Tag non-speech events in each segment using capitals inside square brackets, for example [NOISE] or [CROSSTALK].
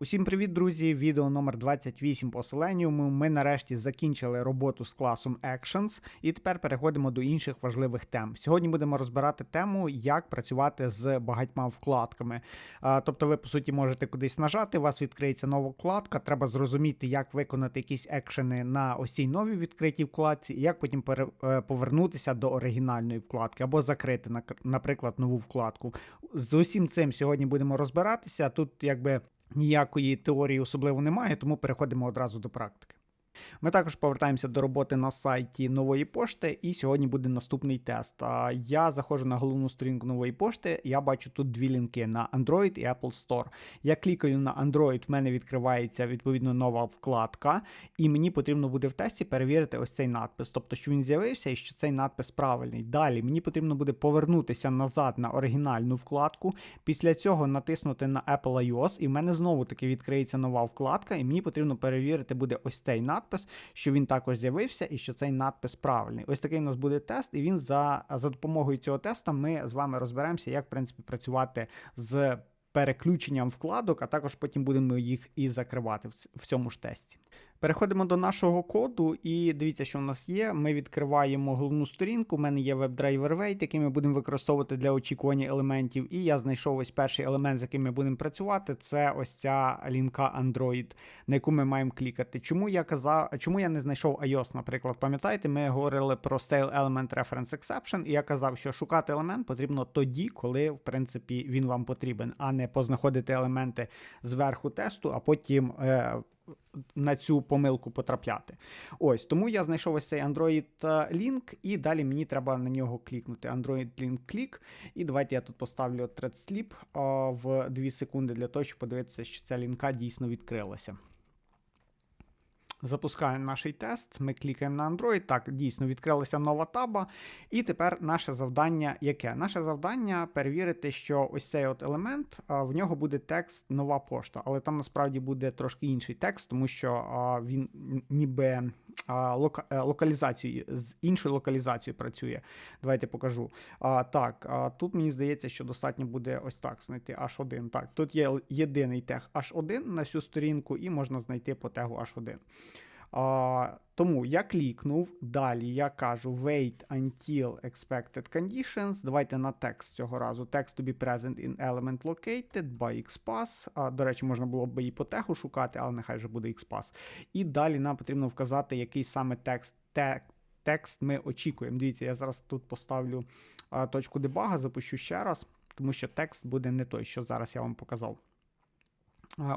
Усім привіт, друзі! Відео номер 28 по Selenium. Ми нарешті закінчили роботу з класом Actions, і тепер переходимо до інших важливих тем. Сьогодні будемо розбирати тему, як працювати з багатьма вкладками. Тобто, ви по суті можете кудись нажати, у вас відкриється нова вкладка. Треба зрозуміти, як виконати якісь екшени на ось цій новій відкритій вкладці, і як потім е, повернутися до оригінальної вкладки або закрити, наприклад, нову вкладку. З усім цим сьогодні будемо розбиратися. Тут якби ніякої теорії особливо немає, тому переходимо одразу до практики. Ми також повертаємося до роботи на сайті нової пошти, і сьогодні буде наступний тест. Я заходжу на головну сторінку нової пошти, я бачу тут дві лінки на Android і Apple Store. Я клікаю на Android, в мене відкривається відповідно нова вкладка, і мені потрібно буде в тесті перевірити ось цей надпис, тобто, що він з'явився і що цей надпис правильний. Далі мені потрібно буде повернутися назад на оригінальну вкладку. Після цього натиснути на Apple iOS, і в мене знову таки відкриється нова вкладка, і мені потрібно перевірити буде ось цей надпис, що він також з'явився і що цей надпис правильний. Ось такий у нас буде тест, і він за, за допомогою цього тесту ми з вами розберемося, як в принципі працювати з переключенням вкладок, а також потім будемо їх і закривати в цьому ж тесті. Переходимо до нашого коду, і дивіться, що в нас є. Ми відкриваємо головну сторінку. У мене є WebDriver Wait, який ми будемо використовувати для очікування елементів. І я знайшов ось перший елемент, з яким ми будемо працювати. Це ось ця лінка Android, на яку ми маємо клікати. Чому я казав, чому я не знайшов iOS, наприклад, пам'ятаєте, ми говорили про Style Element Reference Exception, і я казав, що шукати елемент потрібно тоді, коли в принципі він вам потрібен, а не познаходити елементи зверху тесту, а потім. Е, на цю помилку потрапляти. Ось тому я знайшов ось цей Android е, Link, і далі мені треба на нього клікнути. Android Link клік. І давайте я тут поставлю thread sleep в 2 секунди для того, щоб подивитися, що ця лінка дійсно відкрилася. Запускаємо наш тест, ми клікаємо на Android. Так, дійсно відкрилася нова таба. І тепер наше завдання яке? Наше завдання перевірити, що ось цей от елемент, в нього буде текст нова пошта, але там насправді буде трошки інший текст, тому що він ніби е, локалізацію з іншою локалізацією працює. Давайте покажу. Так, тут мені здається, що достатньо буде ось так знайти H1. Так, тут є єдиний тег H1 на всю сторінку, і можна знайти по тегу H1. А, тому я клікнув. Далі я кажу wait until expected conditions. Давайте на текст цього разу. Text to be present in element located by XPath. А, до речі, можна було б і по шукати, але нехай вже буде XPath. І далі нам потрібно вказати, який саме текст. те- Текст ми очікуємо. Дивіться, я зараз тут поставлю а, точку дебага, запущу ще раз, тому що текст буде не той, що зараз я вам показав.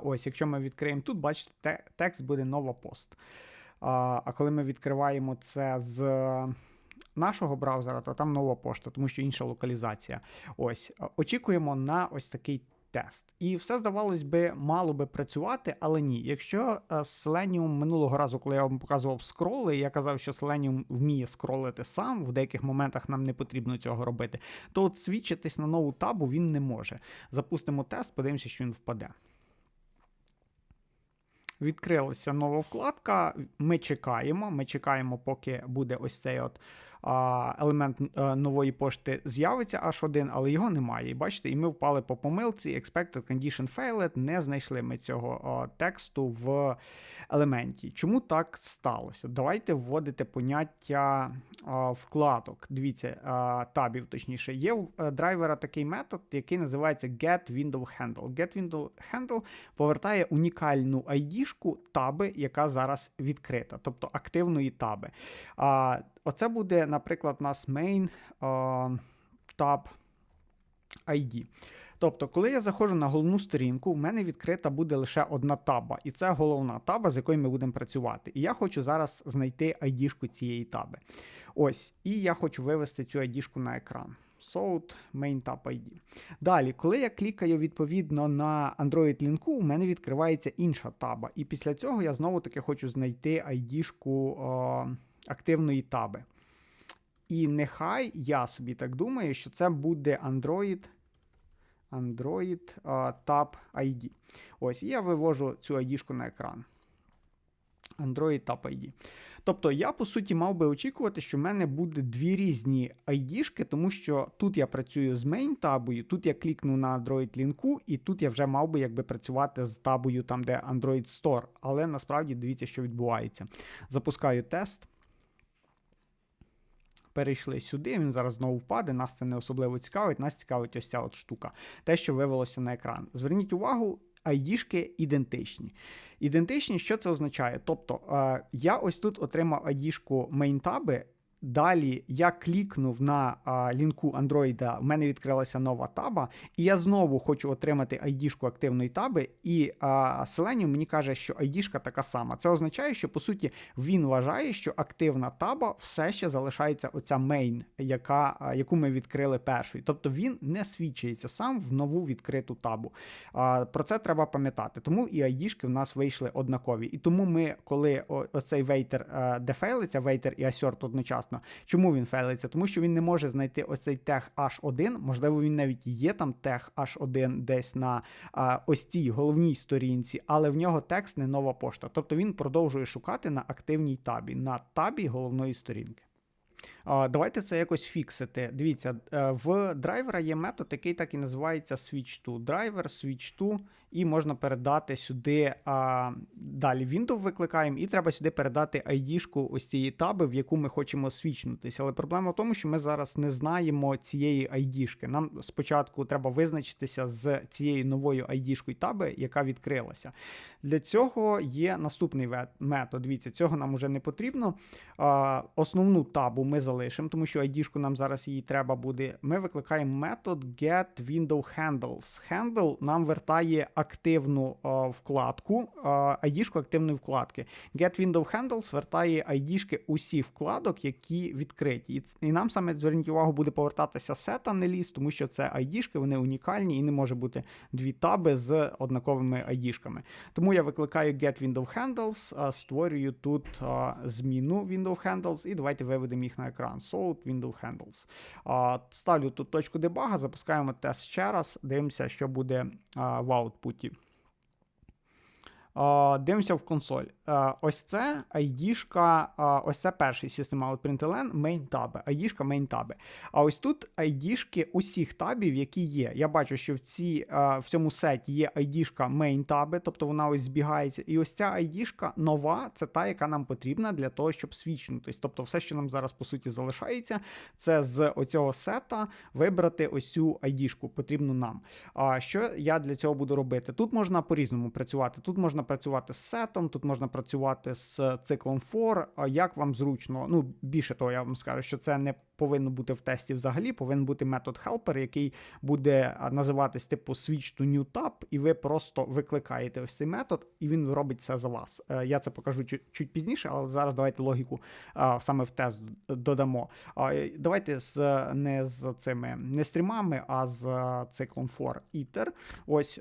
Ось, якщо ми відкриємо тут, бачите, текст буде нова пост. А, а коли ми відкриваємо це з нашого браузера, то там нова пошта, тому що інша локалізація. Ось, очікуємо на ось такий тест. І все, здавалось би, мало би працювати, але ні. Якщо е, Selenium минулого разу, коли я вам показував скроли, я казав, що Selenium вміє скролити сам, в деяких моментах нам не потрібно цього робити, то от свідчитись на нову табу він не може. Запустимо тест, подивимося, що він впаде. Відкрилася нова вкладка. Ми чекаємо. Ми чекаємо, поки буде ось цей от елемент е, нової пошти з'явиться H1, але його немає. І бачите, і ми впали по помилці. Expected condition failed, не знайшли ми цього тексту в елементі. Чому так сталося? Давайте вводити поняття вкладок. Дивіться, табів, точніше, є в е, драйвера такий метод, який називається getWindowHandle. GetWindowHandle повертає унікальну ID-шку таби, яка зараз відкрита, тобто активної таби. Оце буде, наприклад, у нас main tab ID. Тобто, коли я заходжу на головну сторінку, в мене відкрита буде лише одна таба, і це головна таба, з якою ми будемо працювати. І я хочу зараз знайти ID-шку цієї таби. Ось, і я хочу вивести цю ID-шку на екран. Sort main tab ID. Далі, коли я клікаю відповідно на Android лінку, у мене відкривається інша таба. І після цього я знову таки хочу знайти ID-шку е, активної таби. І нехай я собі так думаю, що це буде Android. Android Tab ID. Ось, я вивожу цю ID-шку на екран. Android Tab ID. Тобто я по суті мав би очікувати, що в мене буде дві різні ID-шки, тому що тут я працюю з main табою, тут я клікну на Android лінку, і тут я вже мав би якби працювати з табою там, де Android Store. Але насправді дивіться, що відбувається. Запускаю тест. Перейшли сюди, він зараз знову впаде, нас це не особливо цікавить, нас цікавить ось ця от штука, те, що вивелося на екран. Зверніть увагу, ID-шки ідентичні. Ідентичні, що це означає? Тобто, е, я ось тут отримав ID-шку MainTab, Далі я клікнув на а, лінку Android, в мене відкрилася нова таба, і я знову хочу отримати ID-шку активної таби, і а, Selenium мені каже, що ID-шка така сама. Це означає, що по суті він вважає, що активна таба все ще залишається оця main, яка, а, яку ми відкрили першою. Тобто він не свідчується сам в нову відкриту табу. А, Про це треба пам'ятати. Тому і ID-шки в нас вийшли однакові. І тому ми, коли оцей вейтер дефейлиться, вейтер і assert одночасно класно. Чому він фейлиться? Тому що він не може знайти ось цей тег H1, можливо, він навіть є там тег H1 десь на а, ось цій головній сторінці, але в нього текст не нова пошта. Тобто він продовжує шукати на активній табі, на табі головної сторінки. Давайте це якось фіксити. Дивіться, е, в драйвера є метод, який так і називається switch to. Драйвер, switch to, і можна передати сюди а, далі Windows викликаємо, і треба сюди передати ID-шку ось цієї таби, в яку ми хочемо свічнутися. Але проблема в тому, що ми зараз не знаємо цієї ID-шки. Нам спочатку треба визначитися з цією новою ID-шкою таби, яка відкрилася. Для цього є наступний метод. Дивіться, цього нам уже не потрібно. А, Основну табу ми залишимо, тому що ID-шку нам зараз її треба буде. Ми викликаємо метод getWindowHandles. Handle нам вертає активну а, вкладку, ID-шку активної вкладки. GetWindowHandles вертає ID-шки усіх вкладок, які відкриті. І, і нам саме зверніть увагу, буде повертатися set а не list, тому що це ID-шки, вони унікальні і не може бути дві таби з однаковими ID-шками. Тому я викликаю getWindowHandles, створюю тут а, зміну WindowHandles, і давайте виведемо їх на екран. Solid Window Handles. Ставлю тут точку дебага, запускаємо тест ще раз, дивимося, що буде в аутпуті. Дивимося в консоль. Ось це ID-шка, ось це перший System Out Println main таби, ID-шка main таби. А ось тут ID-шки усіх табів, які є. Я бачу, що в ці, в цьому сеті є ID-шка main таби, тобто вона ось збігається. І ось ця ID-шка нова, це та, яка нам потрібна для того, щоб свідчитись. Тобто, все, що нам зараз по суті залишається, це з оцього сета вибрати ось цю ID-шку, потрібну нам. Що я для цього буду робити? Тут можна по-різному працювати. Тут можна працювати з сетом, тут можна працювати з циклом for, як вам зручно. Ну, більше того, я вам скажу, що це не повинно бути в тесті взагалі, повинен бути метод helper, який буде називатись типу switch to new tab, і ви просто викликаєте ось цей метод, і він робить це за вас. Е, я це покажу чуть, пізніше, але зараз давайте логіку саме в тест додамо. Давайте з не з цими не стрімами, а з циклом for iter. Ось.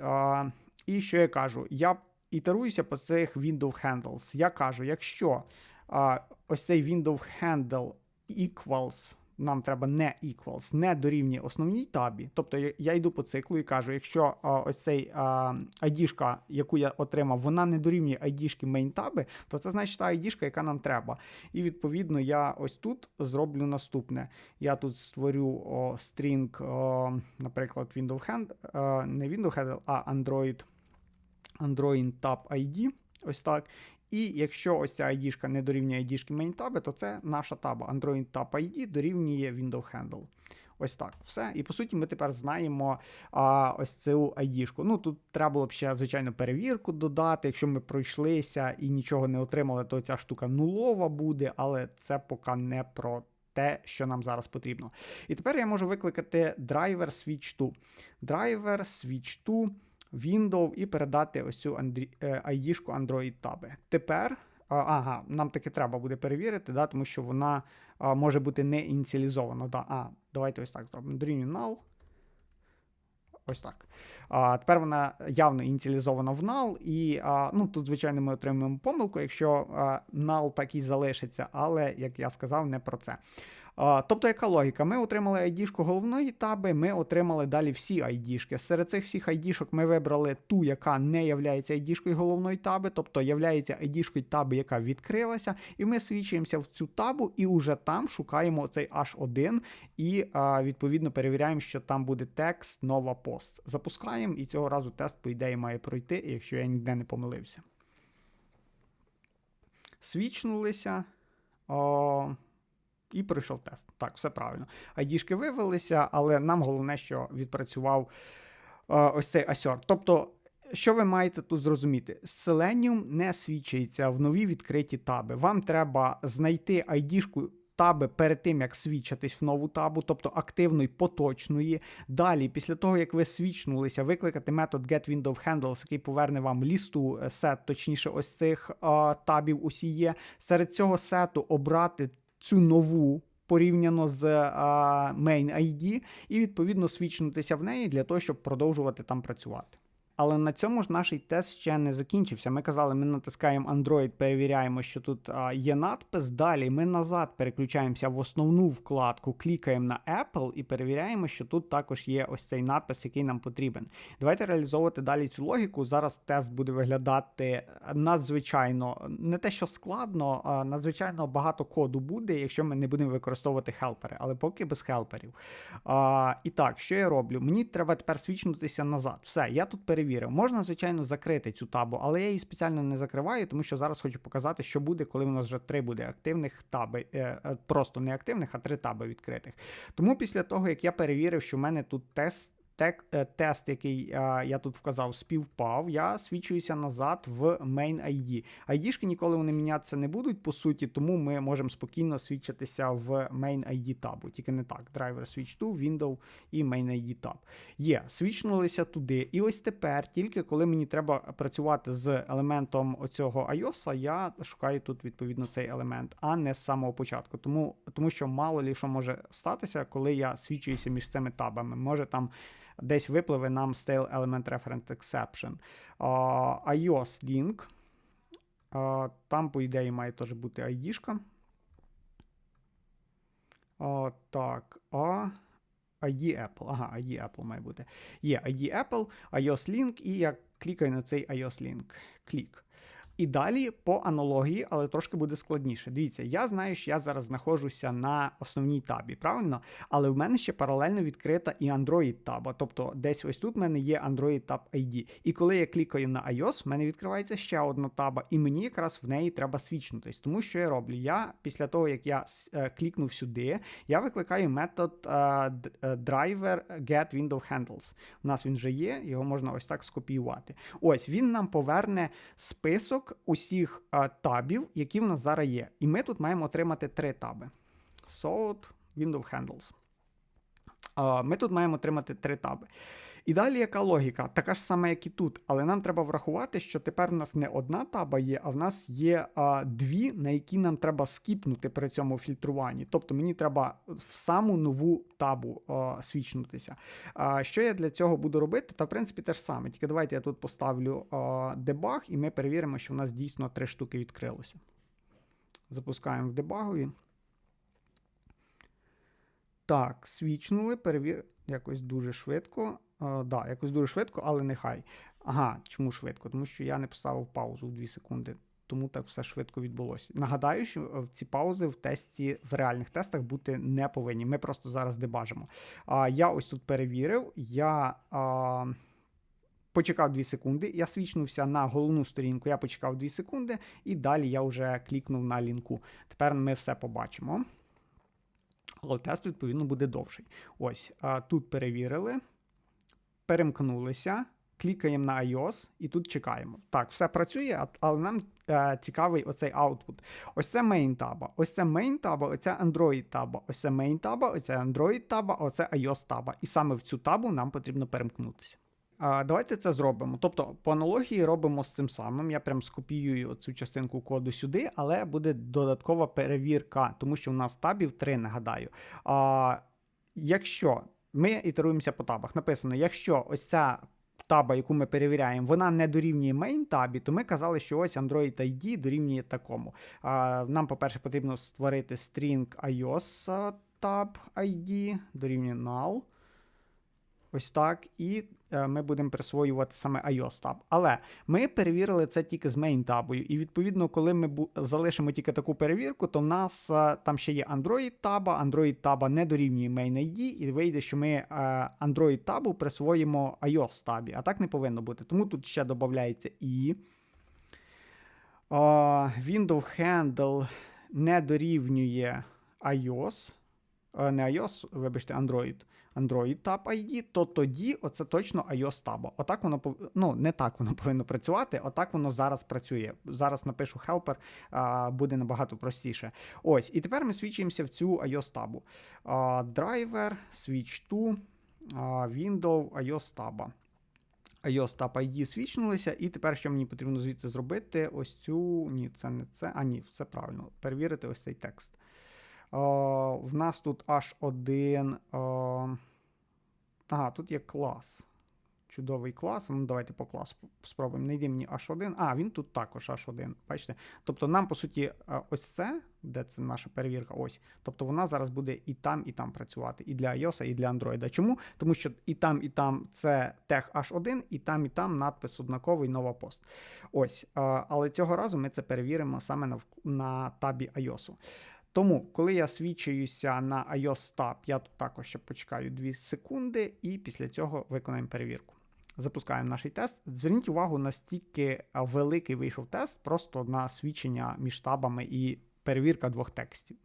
І що я кажу? Я ітеруюся по цих window handles. Я кажу, якщо а, ось цей window handle equals, нам треба не equals, не дорівнює основній табі. Тобто я, йду по циклу і кажу, якщо а, ось цей а, ID-шка, яку я отримав, вона не дорівнює ID-шки main таби, то це значить та ID-шка, яка нам треба. І відповідно я ось тут зроблю наступне. Я тут створю о, string, о, наприклад, window hand, о, не window handle, а Android. Android Tab ID. Ось так. І якщо ось ця ID не дорівнює ID MainTab, то це наша таба. Android Tab ID дорівнює Window Handle. Ось так. Все. І по суті, ми тепер знаємо а, ось цю ID. Ну тут треба було б ще, звичайно, перевірку додати. Якщо ми пройшлися і нічого не отримали, то ця штука нулова буде, але це поки не про. Те, що нам зараз потрібно. І тепер я можу викликати driver switch to. Driver switch to Windows і передати ось цю ID-шку е, Android таби. Тепер, ага, нам таки треба буде перевірити, да, тому що вона може бути не ініціалізована. Да. А, Давайте ось так зробимо. Дорівнює null. Ось так. А, Тепер вона явно ініціалізована в null, і а, ну, тут, звичайно, ми отримуємо помилку, якщо а, null так і залишиться, але, як я сказав, не про це. Тобто, яка логіка? Ми отримали ID-шку головної таби, ми отримали далі всі ID-шки. Серед цих всіх ID-шок ми вибрали ту, яка не є ID-шкою головної таби, тобто є ID-шкою таби, яка відкрилася, і ми свідчуємося в цю табу і вже там шукаємо цей H1 і відповідно перевіряємо, що там буде текст нова пост. Запускаємо, і цього разу тест, по ідеї, має пройти, якщо я ніде не помилився. Свічнулися. І пройшов тест. Так, все правильно. Айдішки вивелися, але нам головне, що відпрацював о, ось цей асьор. Тобто, що ви маєте тут зрозуміти? Selenium не свідчиться в нові відкриті таби. Вам треба знайти айдішку таби перед тим, як свідчитись в нову табу, тобто активної, поточної. Далі, після того, як ви свічнулися, викликати метод getWindowHandles, який поверне вам лісту е, сет, точніше, ось цих а, табів усі є. Серед цього сету обрати цю нову. Порівняно з а, main ID, і відповідно свічнутися в неї для того, щоб продовжувати там працювати. Але на цьому ж наш тест ще не закінчився. Ми казали, ми натискаємо Android, перевіряємо, що тут а, є надпис. Далі ми назад переключаємося в основну вкладку, клікаємо на Apple і перевіряємо, що тут також є ось цей надпис, який нам потрібен. Давайте реалізовувати далі цю логіку. Зараз тест буде виглядати надзвичайно не те, що складно, а надзвичайно багато коду буде, якщо ми не будемо використовувати хелпери, але поки без хелперів. А, І так, що я роблю? Мені треба тепер свічнутися назад. Все, я тут перевіряю перевірив. Можна, звичайно, закрити цю табу, але я її спеціально не закриваю, тому що зараз хочу показати, що буде, коли у нас вже три буде активних таби, е, е, просто не активних, а три таби відкритих. Тому після того, як я перевірив, що в мене тут тест тек, е, тест, який а, я тут вказав, співпав, я свідчуюся назад в main ID. ID-шки ніколи вони мінятися не будуть, по суті, тому ми можемо спокійно свідчитися в main ID табу. Тільки не так. Driver switch to, Window і main ID tab. Є, свічнулися туди. І ось тепер, тільки коли мені треба працювати з елементом оцього iOS, я шукаю тут відповідно цей елемент, а не з самого початку. Тому, Тому що мало лі що може статися, коли я свідчуюся між цими табами. Може там десь випливе нам Stale Element Reference Exception. Uh, iOS Link. Uh, там, по ідеї, має теж бути ID-шка. Uh, так, а. ID Apple. Ага, ID Apple має бути. Є ID Apple, iOS Link, і я клікаю на цей iOS Link. Клік. І далі по аналогії, але трошки буде складніше. Дивіться, я знаю, що я зараз знаходжуся на основній табі, правильно? Але в мене ще паралельно відкрита і Android таба. Тобто десь ось тут в мене є Android Tab ID. І коли я клікаю на iOS, в мене відкривається ще одна таба, і мені якраз в неї треба свічнутись. Тому що я роблю? Я після того, як я е, клікнув сюди, я викликаю метод е, е, driver get window handles. У нас він вже є, його можна ось так скопіювати. Ось він нам поверне список усіх а, табів, які в нас зараз є. І ми тут маємо отримати три таби. Sort, Window Handles. А, Ми тут маємо отримати три таби. І далі яка логіка? Така ж сама, як і тут. Але нам треба врахувати, що тепер в нас не одна таба є, а в нас є а, дві, на які нам треба скіпнути при цьому фільтруванні. Тобто мені треба в саму нову табу а, свічнутися. А, Що я для цього буду робити? Та в принципі те ж саме. Тільки давайте я тут поставлю а, дебаг, і ми перевіримо, що в нас дійсно три штуки відкрилося. Запускаємо в дебагові. Так, свічнули, перевір якось дуже швидко. Так, да, якось дуже швидко, але нехай. Ага, чому швидко? Тому що я не поставив паузу в 2 секунди. Тому так все швидко відбулося. Нагадаю, що е, ці паузи в тесті, в реальних тестах бути не повинні. Ми просто зараз дебажимо. А, Я ось тут перевірив, я а, почекав 2 секунди, я свічнувся на головну сторінку, я почекав 2 секунди, і далі я вже клікнув на лінку. Тепер ми все побачимо. Але тест, відповідно, буде довший. Ось, тут перевірили перемкнулися, клікаємо на iOS і тут чекаємо. Так, все працює, але нам е, цікавий оцей output. Ось це main таба, ось це main таба, оце Android таба, ось це main таба, оце Android таба, оце iOS таба. І саме в цю табу нам потрібно перемкнутися. Давайте це зробимо. Тобто, по аналогії робимо з цим самим. Я прям скопіюю цю частинку коду сюди, але буде додаткова перевірка, тому що у нас табів три, нагадаю. А, Якщо ми ітеруємося по табах. Написано, якщо ось ця таба, яку ми перевіряємо, вона не дорівнює main табі, то ми казали, що ось Android ID дорівнює такому. Нам, по-перше, потрібно створити string iOS tab ID дорівнює null. Ось так. І е, ми будемо присвоювати саме iOS tab. Але ми перевірили це тільки з main табою. І відповідно, коли ми залишимо тільки таку перевірку, то в нас е, там ще є Android таба. Android таба не дорівнює main ID, і вийде, що ми е, Android табу присвоїмо iOS табі. А так не повинно бути. Тому тут ще додається і. Window handle не дорівнює iOS. Е, Не iOS, вибачте, Android. Android Tab ID, то тоді оце точно iOS Tab. Отак воно ну, не так воно [LAUGHS] повинно працювати, отак воно зараз працює. Зараз напишу helper, буде набагато простіше. Ось, і тепер ми свідчуємося в цю iOS. А, Driver, switch to, а, window, iOS Tab. iOS Tab ID свічнулися, і тепер що мені потрібно звідси зробити? Ось цю. Ні, це не це. А ні, все правильно. Перевірити ось цей текст. О, в нас тут аж один. О, ага, тут є клас. Чудовий клас. Ну, давайте по класу спробуємо. Найди мені H1. А, він тут також H1. Бачите? Тобто нам, по суті, е, ось це, де це наша перевірка, ось. Тобто вона зараз буде і там, і там працювати. І для iOS, і для Android. Чому? Тому що і там, і там це тег H1, і там, і там надпис однаковий нова пост. Ось. е, Але цього разу ми це перевіримо саме на, на табі iOS. Тому, коли я свідчуюся на iOS Tab, я тут також ще почекаю 2 секунди, і після цього виконаємо перевірку. Запускаємо наш тест. Зверніть увагу, настільки великий вийшов тест, просто на свідчення між табами і перевірка двох текстів.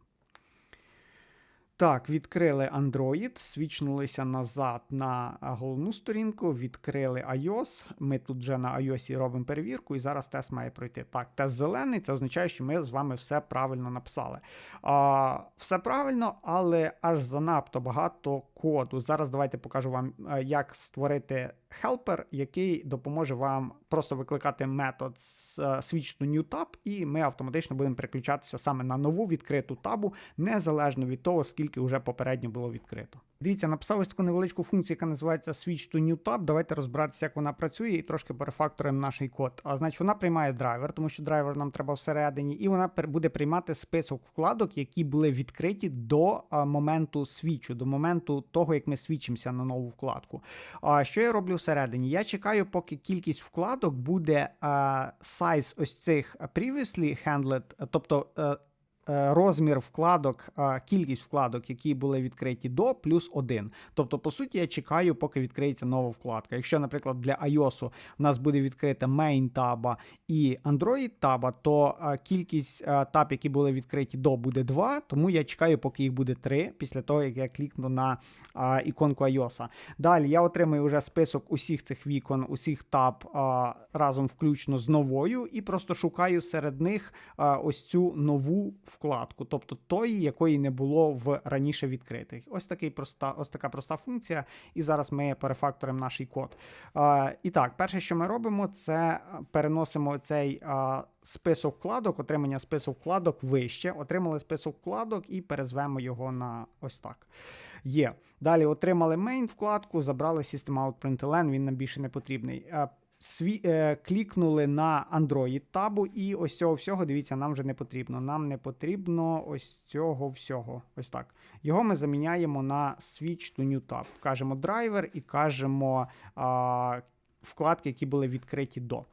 Так, відкрили Android, свічнулися назад на головну сторінку, відкрили iOS. Ми тут вже на iOS робимо перевірку, і зараз тест має пройти. Так, тест зелений, це означає, що ми з вами все правильно написали. А, все правильно, але аж занадто багато коду. Зараз давайте покажу вам, е, як створити helper, який допоможе вам просто викликати метод е, switch to new tab, і ми автоматично будемо переключатися саме на нову відкриту табу, незалежно від того, скільки вже попередньо було відкрито. Дивіться, написав ось таку невеличку функцію, яка називається Switch to New Tab. Давайте розбиратися, як вона працює, і трошки перефакторимо наш код. А значить, вона приймає драйвер, тому що драйвер нам треба всередині, і вона буде приймати список вкладок, які були відкриті до моменту свічу, до моменту того, як ми свічимося на нову вкладку. А що я роблю всередині? Я чекаю, поки кількість вкладок буде size ось цих previously handled, тобто. Е, Розмір вкладок, кількість вкладок, які були відкриті до, плюс один. Тобто, по суті, я чекаю, поки відкриється нова вкладка. Якщо, наприклад, для iOS у нас буде відкрита main таба і Android таба, то кількість таб, які були відкриті до, буде 2, тому я чекаю, поки їх буде 3, після того, як я клікну на іконку iOS. Далі я отримую вже список усіх цих вікон, усіх таб разом включно з новою, і просто шукаю серед них ось цю нову вкладку, тобто тої, якої не було в раніше відкритих. Ось такий проста, ось така проста функція. І зараз ми перефакторимо наш код. Е, і так, перше, що ми робимо, це переносимо цей е, список вкладок, отримання список вкладок вище. Отримали список вкладок і перезвемо його на ось так. Є. Далі отримали main вкладку, забрали System Out Println, він нам більше не потрібний. Сві, е, клікнули на Android табу, і ось цього всього, дивіться, нам вже не потрібно. Нам не потрібно ось цього всього. Ось так. Його ми заміняємо на Switch to New Tab. Кажемо драйвер і кажемо е, вкладки, які були відкриті до.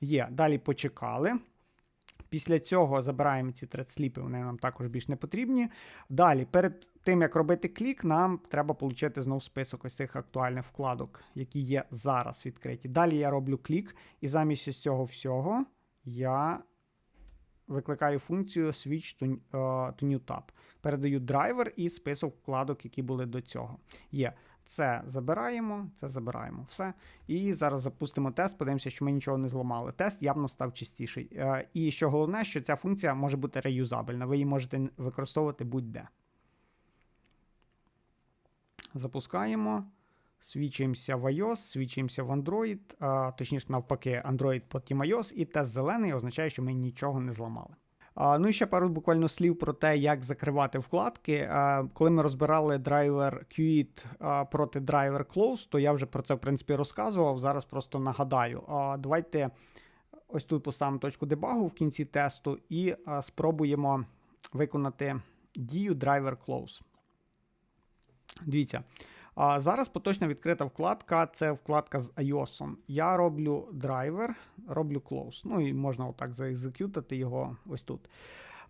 Є. Далі почекали. Після цього забираємо ці тредсліпи, вони нам також більш не потрібні. Далі, перед тим як робити клік, нам треба отримати знову список ось цих актуальних вкладок, які є зараз відкриті. Далі я роблю клік, і замість ось цього всього я викликаю функцію switch to, е, to new tab. Передаю драйвер і список вкладок, які були до цього. Є. Це забираємо, це забираємо. Все. І зараз запустимо тест, подивимося, що ми нічого не зламали. Тест явно став чистіший. Е, І що головне, що ця функція може бути реюзабельна. Ви її можете використовувати будь-де. Запускаємо. Свічуємося в iOS, свічуємося в Android, а, точніше, навпаки, Android потім iOS, і тест зелений означає, що ми нічого не зламали. Ну і ще пару буквально слів про те, як закривати вкладки. Коли ми розбирали драйвер а, проти драйвер Close, то я вже про це в принципі розказував. Зараз просто нагадаю. Давайте ось тут поставимо точку дебагу в кінці тесту і спробуємо виконати дію драйвер Close. Дивіться. А зараз поточно відкрита вкладка, це вкладка з iOS. Я роблю драйвер, роблю close. Ну і можна отак заекзекютити його ось тут.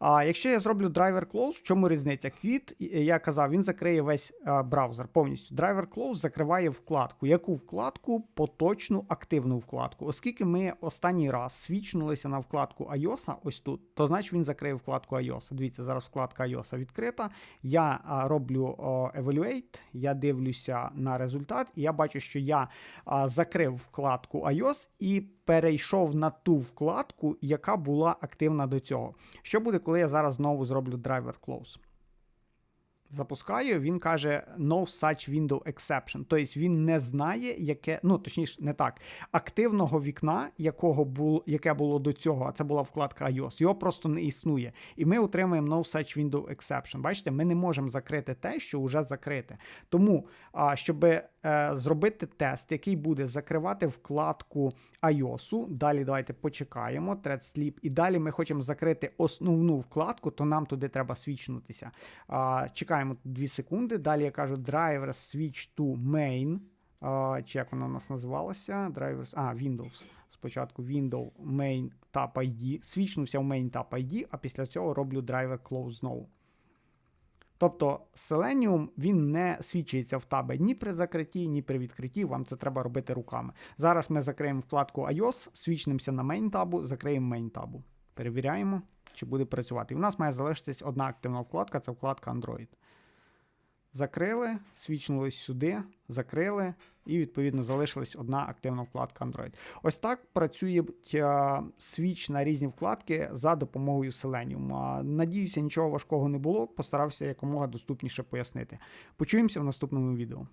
А якщо я зроблю драйвер close, в чому різниця? Квіт, я казав, він закриє весь а, браузер повністю. Драйвер close закриває вкладку. Яку вкладку? Поточну активну вкладку. Оскільки ми останній раз свічнулися на вкладку iOS, ось тут, то значить він закриє вкладку iOS. Дивіться, зараз вкладка iOS відкрита. Я а, роблю evaluate, я дивлюся на результат, і я бачу, що я а, закрив вкладку iOS і перейшов на ту вкладку, яка була активна до цього. Що буде, коли я зараз знову зроблю драйвер close? Запускаю, він каже no such window exception. Тобто він не знає, яке, ну точніше, не так, активного вікна, якого було, яке було до цього, а це була вкладка iOS, його просто не існує. І ми отримуємо no such window exception. Бачите, ми не можемо закрити те, що вже закрите. Тому, щоб е, зробити тест, який буде закривати вкладку iOS, далі давайте почекаємо, thread sleep, і далі ми хочемо закрити основну вкладку, то нам туди треба свічнутися. А, чекаємо 2 секунди. Далі я кажу driver switch to main. Чи як воно у нас називалося? Drivers, а, Windows. Спочатку Windows main tab ID. Свічнувся в main tab ID, а після цього роблю driver close знову. Тобто Selenium він не свідчиться в табі ні при закритті, ні при відкритті. Вам це треба робити руками. Зараз ми закриємо вкладку iOS, свічнемося на main табу, закриємо main табу. Перевіряємо, чи буде працювати. І в нас має залишитись одна активна вкладка це вкладка Android. Закрили, свічнулись сюди, закрили, і, відповідно, залишилась одна активна вкладка Android. Ось так працює е, свіч на різні вкладки за допомогою Selenium. Надіюся, нічого важкого не було. Постарався якомога доступніше пояснити. Почуємося в наступному відео.